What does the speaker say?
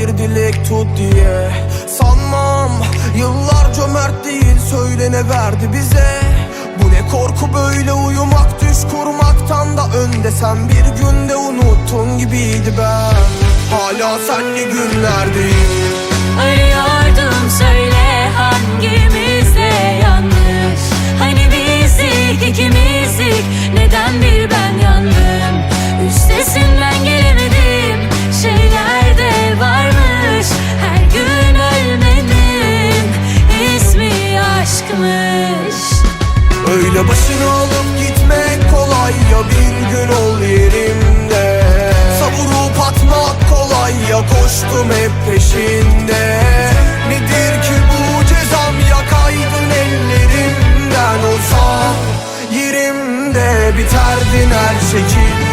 bir dilek tut diye. Sanmam yıllar cömert değil söylene verdi bize? Bu ne korku böyle uyumak düş kurmaktan da önde. Sen bir günde unuttun gibiydi ben. Hala senli günlerdeyim aşkmış Öyle başını alıp gitmek kolay ya bir gün ol yerimde Savurup atmak kolay ya koştum hep peşinde. Nedir ki bu cezam ya kaydın ellerimden olsam Yerimde biterdin her Başını